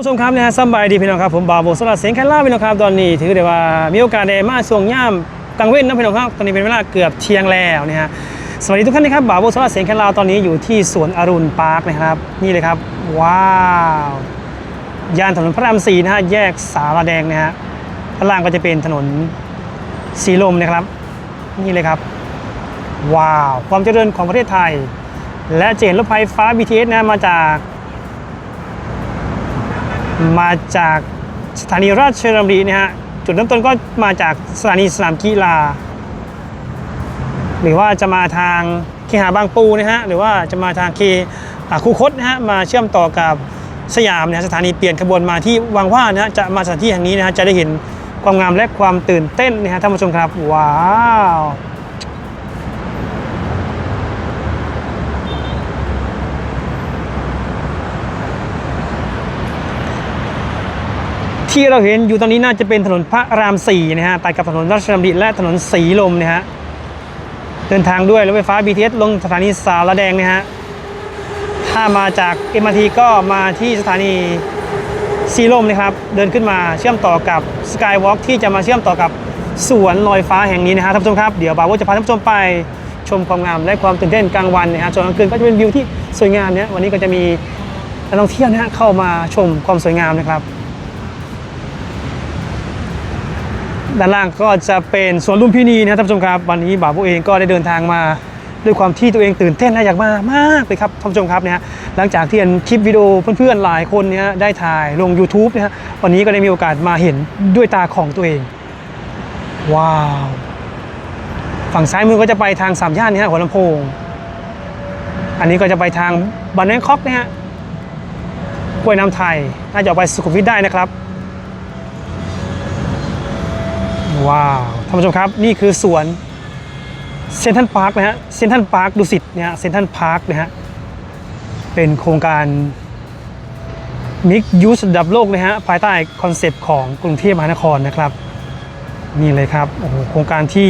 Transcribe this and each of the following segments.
ผู้ชมครับนะฮะสบายดีพี่น้องครับผมบาวโบสลัดเสียงแคล่าพี่น้องครับตอนนี้ถือได้ว่ามีโอกาสได้มาส่งย่ามกลางเว้นนะพี่น้องครับตอนนี้เป็นเวลาเกือบเที่ยงแล้วนะฮะสวัสดีทุกท่านนะครับบาวโบสลัดเสียงแคล่าตอนนี้อยู่ที่สวนอรุณพาร์คนะครับนี่เลยครับว้าวย่านถนนพระรามสี่นะฮะแยกสาราแดงนะฮะข้างล่างก็จะเป็นถนนสีลมนะครับนี่เลยครับว้าวความเจริญของประเทศไทย และจะเห็นรถไฟฟ้า BTS นะมาจาก มาจากสถานีราชดำรินะฮะจุดเริ่มต้นก็มาจากสถานีสนามกีฬา หรือว่าจะมาทางเคหาบางปูนะฮะหรือว่าจะมาทางเคคูคตนะฮะมาเชื่อมต่อกับสยามนะะสถานีเปลี่ยนขบวนมาที่วังว่านะะจะมาสถานที่แห่งนี้นะฮะจะได้เห็นความงามและความตื่นเต้นนะฮะท่านผู้ชมครับ ว้าว ที่เราเห็นอยู่ตอนนี้น่าจะเป็นถนนพระรามสี่นะฮะตัดกับถนนราชดำริและถนนสีลมนะฮะเดินทางด้วยรถไฟฟ้า BTS ลงสถานีสารแดงนะฮะถ้ามาจาก MRT ก็มาที่สถานีสีลมนะครับเดินขึ้นมาเชื่อมต่อกับ Skywalk ที่จะมาเชื่อมต่อกับสวนลอยฟ้าแห่งนี้นะฮะท่านผู้ชมครับเดี๋ยวบ่าวจะพาท่านผู้ชมไปชมความงามและความตื่นเต้นกลางวันนะฮะส่วนกลางคืนก็จะเป็นวิวที่สวยงามเนี่ยวันนี้ก็จะมีนักท่องเที่ยวนะฮะเข้ามาชมความสวยงามนะครับ ด้านล่างก็จะเป็นสวนลุมพินีนะท่านผู้ชมครับ วันนี้บ่าวผู้เองก็ได้เดินทางมาด้วยความที่ตัวเองตื่นเต้นและอยากมามากเลยครับท่านผู้ชมครับเนี่ยหลังจากที่เห็นคลิปวิดีโอเพื่อนๆหลายคนเนี่ยได้ถ่ายลง YouTube นะฮะวันนี้ก็ได้มีโอกาสมาเห็นด้วยตาของตัวเอง ว้าว ฝั่งซ้ายมือก็จะไปทางสามย่านนะฮะหัวลำโพง อันนี้ก็จะไปทางบันแบงคอกนะฮะกล้วยน้ำไทยน่าจะออกไปสุขุมวิทได้นะครับ ว้าวท่านผู้ชมครับนี่คือสวนเซนทันพาร์คนะฮะเซนทันพาร์คดุสิตเนี่ยเซนทันพาร์คนะฮะเป็นโครงการมิกยูสระดับโลกนะฮะภายใต้คอนเซปต์ของกรุงเทพมหานครนะครับนี่เลยครับโอ้โหโครงการที่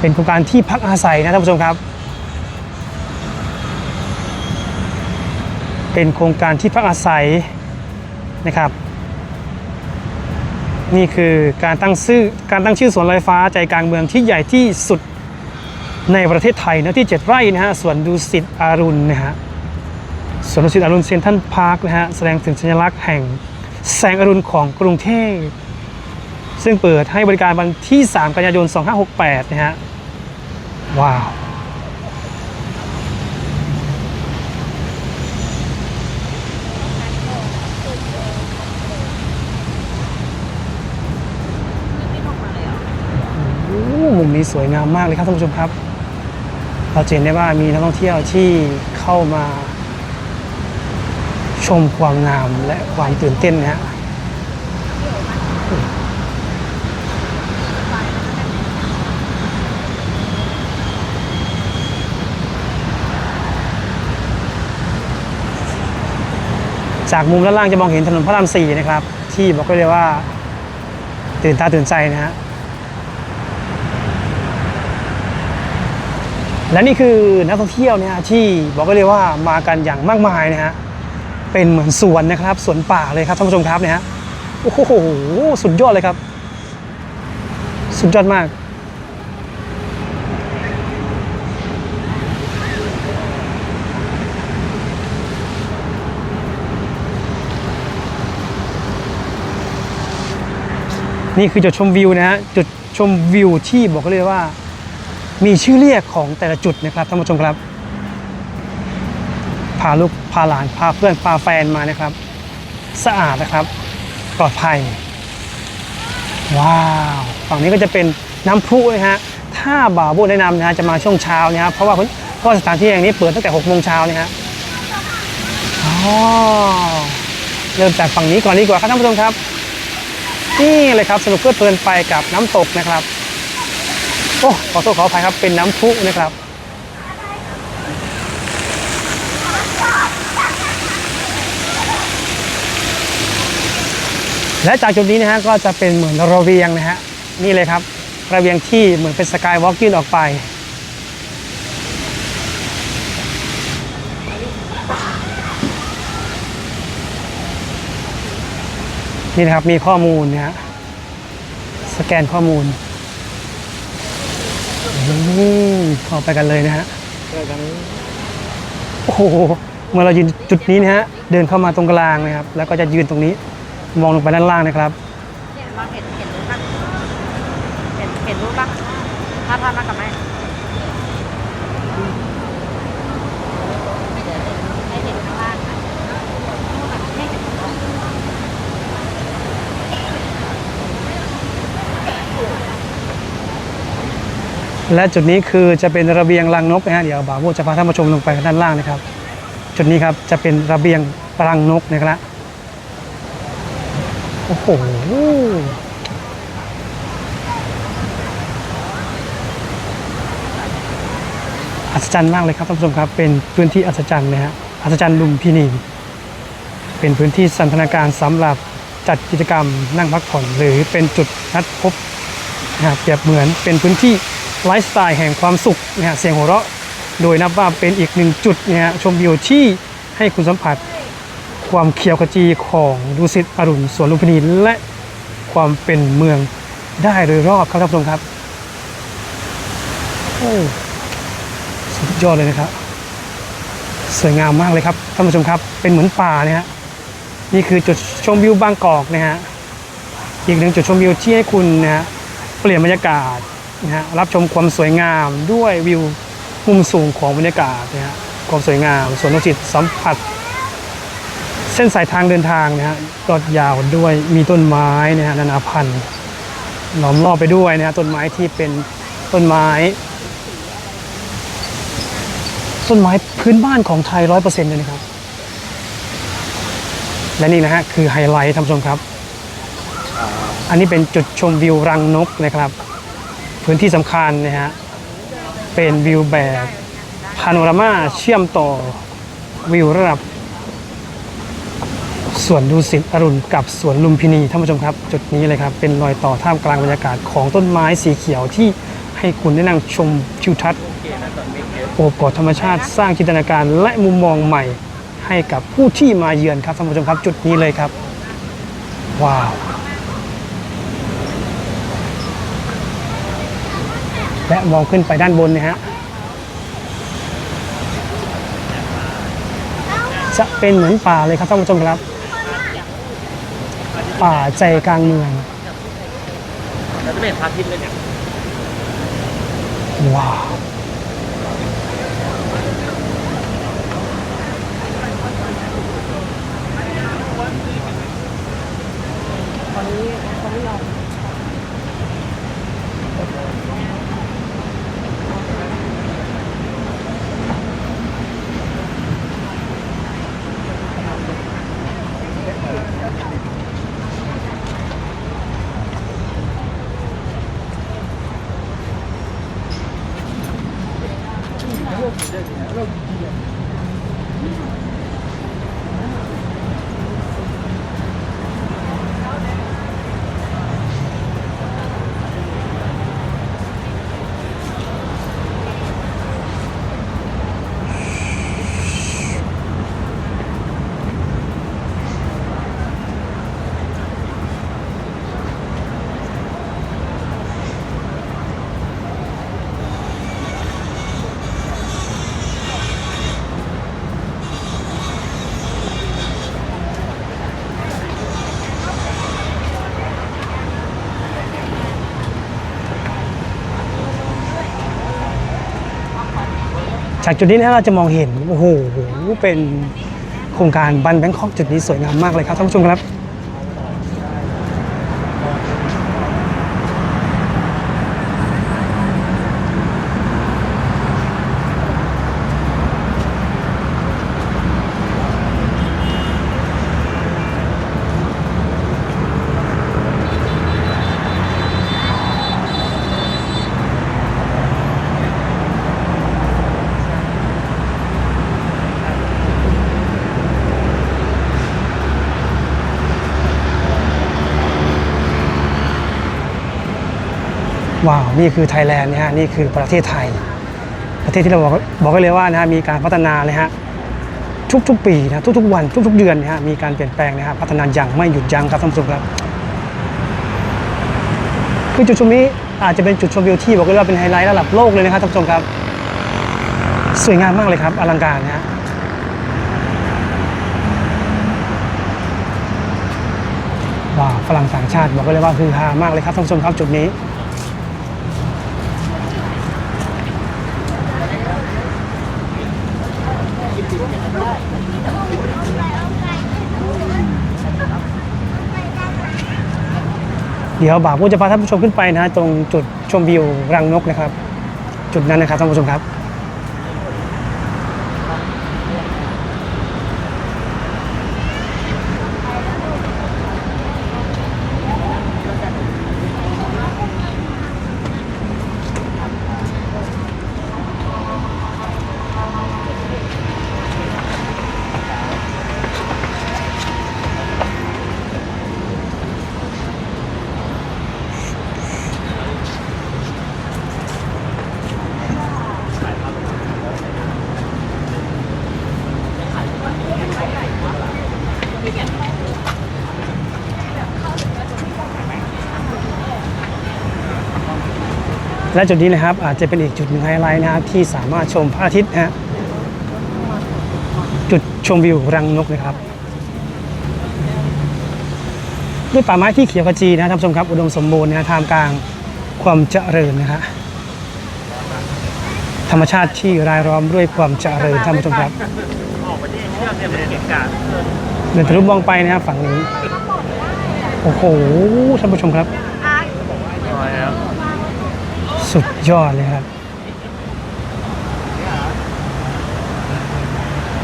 เป็นโครงการที่พักอาศัยนะท่านผู้ชมครับ เป็นโครงการที่พักอาศัยนะครับ นี่คือการตั้งชื่อการตั้งชื่อสวนลอยฟ้าใจกลางเมืองที่ใหญ่ที่สุดในประเทศไทยนะที่ 7 ไร่นะฮะสวนดุสิตอารุณนะฮะสวนดุสิตอารุณเซนทรัลพาร์คนะฮะแสดงถึงสัญลักษณ์แห่งแสงอรุณของกรุงเทพซึ่งเปิดให้บริการวันที่ 3 กันยายน 2568 นะฮะ ว้าว โอ้โห มุมนี้สวยงามมากเลยครับท่านผู้ชมครับ เราเห็นได้ว่ามีนักท่องเที่ยวที่เข้ามา ชมความงามและความตื่นเต้นนะฮะจากมุมด้านล่างจะมองเห็นถนนพระรามสี่นะครับ ที่บอกได้เลยว่า ตื่นตาตื่นใจนะฮะ และนี่คือนักท่องเที่ยวเนี่ยที่บอกได้เลยว่ามากันอย่างมากมายนะฮะเป็นเหมือนสวนนะครับสวนป่าเลยครับท่านผู้ชมครับเนี่ยฮะโอ้โหสุดยอดเลยครับ สุดยอดมากนี่คือจุดชมวิวนะฮะจุดชมวิวที่บอกเลยว่า มีชื่อเรียกของแต่ละจุดนะครับท่านผู้ชมครับ พาลูกพาหลานพาเพื่อนพาแฟนมานะครับ สะอาดนะครับปลอดภัย ว้าวฝั่งนี้ก็จะเป็นน้ำพุนะฮะถ้าบ่าวบุญแนะนำนะฮะจะมาช่วงเช้านะครับเพราะว่าเพราะสถานที่แห่งนี้เปิดตั้งแต่6โมงเช้านะฮะอ๋อเริ่มจากฝั่งนี้ก่อนดีกว่าครับท่านผู้ชมครับนี่เลยครับสนุกเพลิดเพลินไปกับน้ำตกนะครับ โอ้ขอโทษขออภัยครับเป็นน้ำพุนะครับ และจากจุดนี้นะฮะก็จะเป็นเหมือนระเบียงนะฮะนี่เลยครับระเบียงที่เหมือนเป็นสกายวอล์กยื่นออกไปนี่นะครับมีข้อมูลนะฮะสแกนข้อมูล เข้าไปกันเลยนะฮะโอ้โหเมื่อเรายืนจุดนี้นะฮะเดินเข้ามาตรงกลางนะครับ แล้วก็จะยืนตรงนี้มองลงไปด้านล่างนะครับเนี่ยเราเห็นเห็นรู้ปะเห็นเห็นรู้ปะถ้าทำมากับแม่ให้เห็นข้างล่างนะให้เห็นข้างล่าง และจุดนี้คือจะเป็นระเบียงรังนกนะฮะเดี๋ยวบ่าวโบจะพาท่านผู้ชมลงไปด้านล่างนะครับ จุดนี้ครับจะเป็นระเบียงรังนกนะครับโอ้โหอัศจรรย์มากเลยครับท่านผู้ชมครับ เป็นพื้นที่อัศจรรย์นะฮะอัศจรรย์ลุมพินี เป็นพื้นที่สันทนาการสำหรับจัดกิจกรรมนั่งพักผ่อน หรือเป็นจุดนัดพบนะเปรียบเหมือนเป็นพื้นที่ ไลฟ์สไตล์แห่งความสุขนะฮะเสียงหัวเราะ โดยนับว่าเป็นอีกหนึ่งจุดนะฮะชมวิวที่ให้คุณสัมผัสความเขียวขจีของดุสิตอรุณสวนลุมพินีและความเป็นเมืองได้โดยรอบครับท่านผู้ชมครับโอ้สุดยอดเลยนะครับ สวยงามมากเลยครับท่านผู้ชมครับ เป็นเหมือนป่าเนี่ยฮะนี่คือจุดชมวิวบางกอกนะฮะอีกหนึ่งจุดชมวิวที่ให้คุณนะฮะเปลี่ยนบรรยากาศ นะฮะรับชมความสวยงามด้วยวิวมุมสูงของบรรยากาศนะฮะความสวยงามสวนนกจิตสัมผัส เส้นสายทางเดินทางนะฮะก็ยาวด้วยมีต้นไม้นะฮะนานาพันธุ์ล้อมรอบไปด้วยนะฮะต้นไม้ที่เป็นต้นไม้ ต้นไม้พื้นบ้านของไทยร้อยเปอร์เซ็นต์เลยนะครับ และนี่นะฮะคือไฮไลท์ท่านผู้ชมครับ อันนี้เป็นจุดชมวิวรังนกนะครับ พื้นที่สำคัญนะฮะ เป็นวิวแบบพาโนรามาเชื่อมต่อวิวระดับสวนดุสิตอรุณกับสวนลุมพินีท่านผู้ชมครับ จุดนี้เลยครับเป็นรอยต่อท่ามกลางบรรยากาศของต้นไม้สีเขียวที่ให้คุณได้นั่งชมทิวทัศน์โอบกอดธรรมชาติสร้างจินตนาการและมุมมองใหม่ ให้กับผู้ที่มาเยือนครับท่านผู้ชมครับ จุดนี้เลยครับ ว้าว และมองขึ้นไปด้านบนนะฮะจะเป็นเหมือนป่าเลยครับท่านผู้ชมครับ ป่าใจกลางเมืองแล้วจะไม่เห็นพระอาทิตย์เลยเนี่ยว้าว จากจุดนี้นะเราจะมองเห็นโอ้โหเป็นโครงการบันแบงคอกจุดนี้สวยงามมากเลยครับท่านผู้ชมครับ ว้าว นี่คือไทยแลนด์นะฮะ นี่คือประเทศไทย ประเทศที่เราบอกบอกกันเลยว่านะฮะ มีการพัฒนาเลยฮะ ทุกๆ ปีนะ ทุกๆ วัน ทุก ๆ เดือนนะฮะ มีการเปลี่ยนแปลงนะครับพัฒนาอย่างไม่หยุดยั้งครับท่านผู้ชมครับ คือจุดชมนี้อาจจะเป็นจุดชมวิวที่บอกเลยว่าเป็นไฮไลท์ระดับโลกเลยนะครับท่านผู้ชมครับ สวยงามมากเลยครับ อลังการนะฮะว้าวฝรั่งต่างชาติบอกเลยว่าฮือฮามากเลยครับท่านผู้ชมครับจุดนี้ เดี๋ยวบ่าวผู้จะพาท่านผู้ชมขึ้นไปนะฮะตรงจุดชมวิวรังนกนะครับ จุดนั้นนะครับท่านผู้ชมครับ และจุดนี้นะครับอาจจะเป็นอีกจุดหนึ่งไฮไลท์นะครับที่สามารถชมพระอาทิตย์นะฮะจุดชมวิวรังนกนะครับ ด้วยป่าไม้ที่เขียวขจีนะท่านผู้ชมครับอุดมสมบูรณ์นะท่ามกลางความเจริญนะฮะธรรมชาติที่รายล้อมด้วยความเจริญท่านผู้ชมครับเดินทะลุมองไปนะครับฝั่งนี้ โอ้โหท่านผู้ชมครับ สุดยอดเลยครับ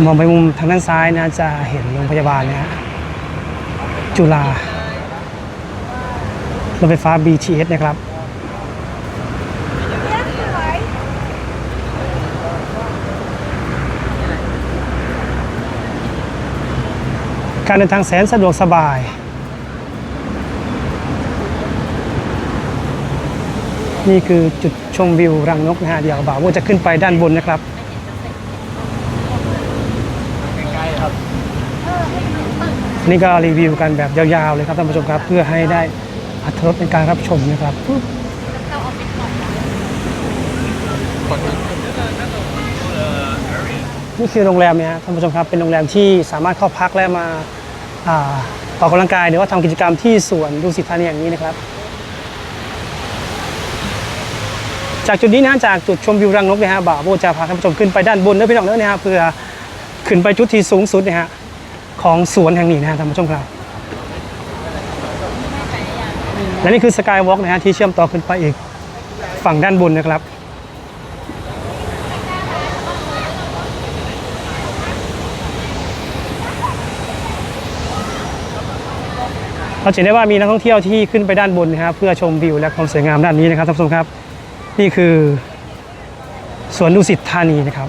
มองไปมุมทางด้านซ้ายนะจะเห็นโรงพยาบาลนะฮะจุฬารถไฟฟ้า BTS นะครับการเดินทางแสนสะดวกสบาย นี่คือจุดชมวิวรังนกนะฮะเดี๋ยวบ่าวว่าจะขึ้นไปด้านบนนะครับใกล้ๆครับนี่ก็รีวิวกันแบบยาวๆเลยครับท่านผู้ชมครับ เพื่อให้ได้อัตรสในการรับชมนะครับนี่คือโรงแรมเนี่ยฮะท่านผู้ชมครับเป็นโรงแรมที่สามารถเข้าพักและมาอ่าออกกำลังกายหรือว่าทำกิจกรรมที่สวนดูสิตธานีอย่างนี้นะครับ จากจุดนี้นะจากจุดชมวิวรังนกเนี่ยฮะบ่าวโบจะพาท่านผู้ชมขึ้นไปด้านบนเนื้อพี่น้องเนื้อนะฮะเพื่อขึ้นไปจุดที่สูงสุดนี่ยฮะของสวนแห่งนี้นะฮะท่านผู้ชมครับ และนี่คือสกายวอล์กนะฮะที่เชื่อมต่อขึ้นไปอีกฝั่งด้านบนนะครับเราเห็นได้ว่ามีนักท่องเที่ยวที่ขึ้นไปด้านบนนะครับเพื่อชมวิวและความสวยงามด้านนี้นะครับท่านผู้ชมครับ นี่คือสวนดุสิตธานีนะครับ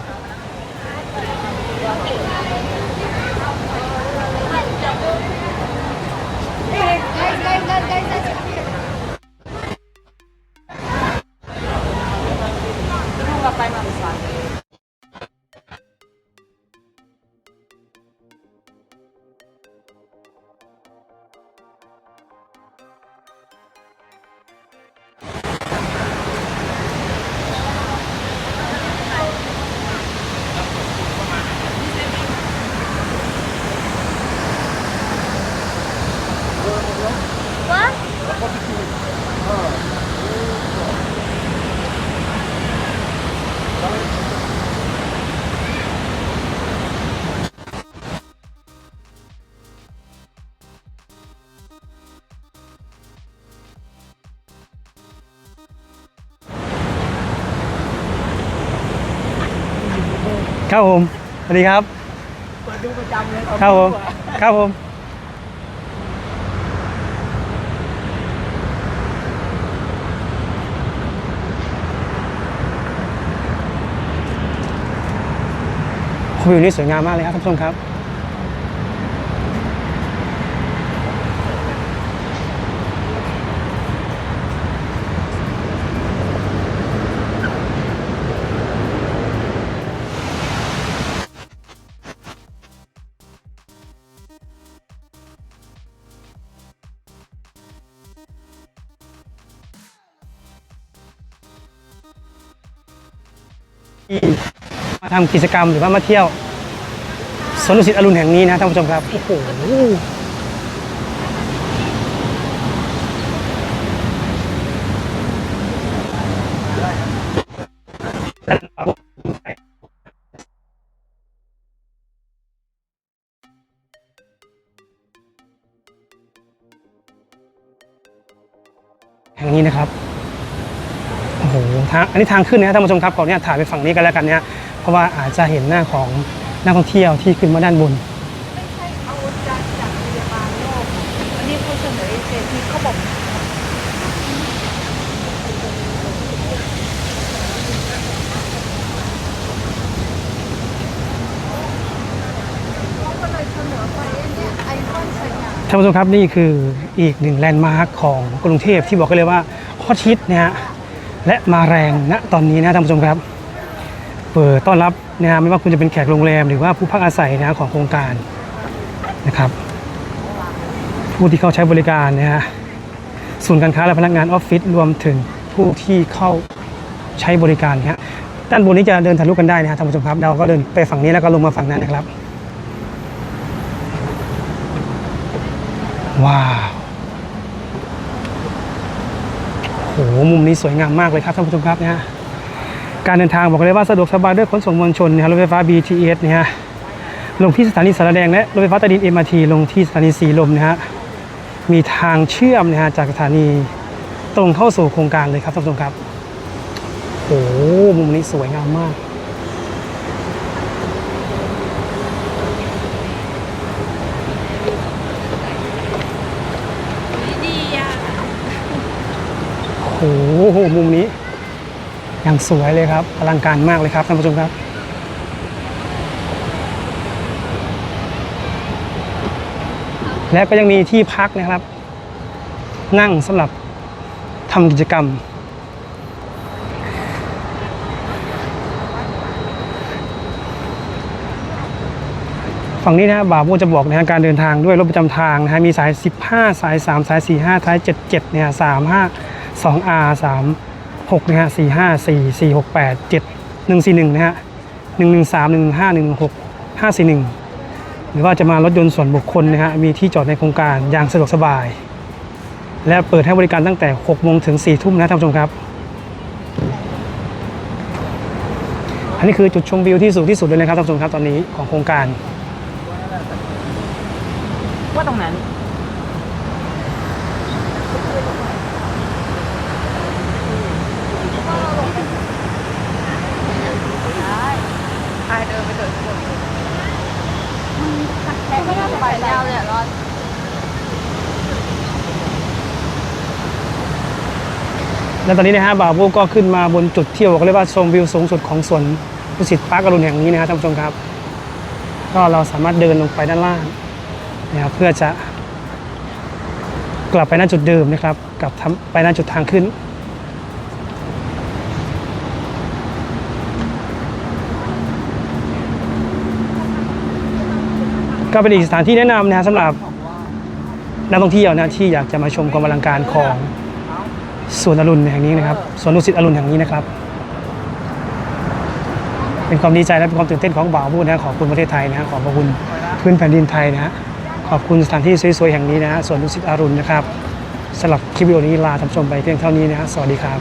ครับผมสวัสดีครับเปิดดูประจำเลยครับผมครับผมวิวนี้สวยงามมากเลยครับท่านผู้ชมครับ มาทำกิจกรรมหรือว่ามาเที่ยวสวนดุสิตอรุณแห่งนี้นะท่านผู้ชมครับโอ้โหแห่งนี้นะครับโอ้โหทางอันนี้ทางขึ้นนะท่านผู้ชมครับขออนุญาตถ่ายไปฝั่งนี้กันแล้วกันเนี่ย เพราะว่าอาจจะเห็นหน้าของนักท่องเที่ยวที่ขึ้นมาด้านบนเอาจากจากพยาบาลโลกอันนี้เขาเสนอเจทีเขาบอกท่านผู้ชมครับนี่คืออีกหนึ่งแลนด์มาร์คของกรุงเทพที่บอกกันเลยว่าฮอตฮิตนะฮะและมาแรงณตอนนี้นะท่านผู้ชมครับ เปิดต้อนรับนะฮะไม่ว่าคุณจะเป็นแขกโรงแรมหรือว่าผู้พักอาศัยนะฮะของโครงการนะครับ ผู้ที่เข้าใช้บริการนะฮะศูนย์การค้าและพนักงานออฟฟิศรวมถึงผู้ที่เข้าใช้บริการนะฮะด้านบนนี้จะเดินทะลุกันได้นะฮะท่านผู้ชมครับ เราก็เดินไปฝั่งนี้แล้วก็ลงมาฝั่งนั้นนะครับ ว้าวโหมุมนี้สวยงามมากเลยครับท่านผู้ชมครับนี่ย การเดินทางบอกเลยว่าสะดวกสบายด้วยขนส่งมวลชนนะครับรถไฟฟ้า BTS เนี่ยฮะลงที่สถานีสารแดงและรถไฟฟ้าใต้ดิน MRT ลงที่สถานีสีลมนะฮะมีทางเชื่อมนะฮะจากสถานีตรงเข้าสู่โครงการเลยครับท่านผู้ชมครับโอ้โหมุมนี้สวยงามมากดีอะโอ้โหมุมนี้ อย่างสวยเลยครับอลังการมากเลยครับท่านผู้ชมครับ และก็ยังมีที่พักนะครับ นั่งสำหรับทำกิจกรรม ฝั่งนี้นะบ่าวโมจะบอกในะฮะการเดินทางด้วยรถประจำทางนะฮะมีสาย 15 สาย 3 สาย 45สาย 77เนี่ย35 2R 6นะฮะ45 4 4 6 8 7 141นะฮะ113 1 5 1 6 541 หรือว่าจะมารถยนต์ส่วนบุคคลนะฮะมีที่จอดในโครงการอย่างสะดวกสบาย และเปิดให้บริการตั้งแต่6โมงถึง4ทุ่มนะท่านผู้ชมครับ อันนี้คือจุดชมวิวที่สูงที่สุดเลยนะครับท่านผู้ชมครับตอนนี้ของโครงการ ว่าตรงนั้นได้ไปเดินไปเดินไปเดินแค่ ไม่ได้สบายใจเลยรอนและตอนนี้นะฮะบ่าวโบก็ขึ้นมาบนจุดเที่ยวก็เรียกว่าชมวิวสูงสุดของสวนดุสิตปาร์กอรุณแห่งนี้นะครับท่านผู้ชมครับ ก็เราสามารถเดินลงไปด้านล่างนะครับเพื่อจะกลับไปหน้าจุดเดิมนะครับกลับทำไปหน้าจุดทางขึ้น ก็เป็นอีกสถานที่แนะนำนะฮะสำหรับนักท่องเที่ยวนะที่อยากจะมาชมความอลังการของสวนอรุณแห่งนี้นะครับสวนดุสิตอรุณแห่งนี้นะครับ เป็นความดีใจและเป็นความตื่นเต้นของบ่าวพูดนะขอบคุณประเทศไทยนะขอบพระคุณพื้นแผ่นดินไทยนะขอบคุณสถานที่สวยๆแห่งนี้นะสวนดุสิตอรุณนะครับสำหรับคลิปวิดีโอนี้ลาท่านชมไปเพียงเท่านี้นะฮะสวัสดีครับ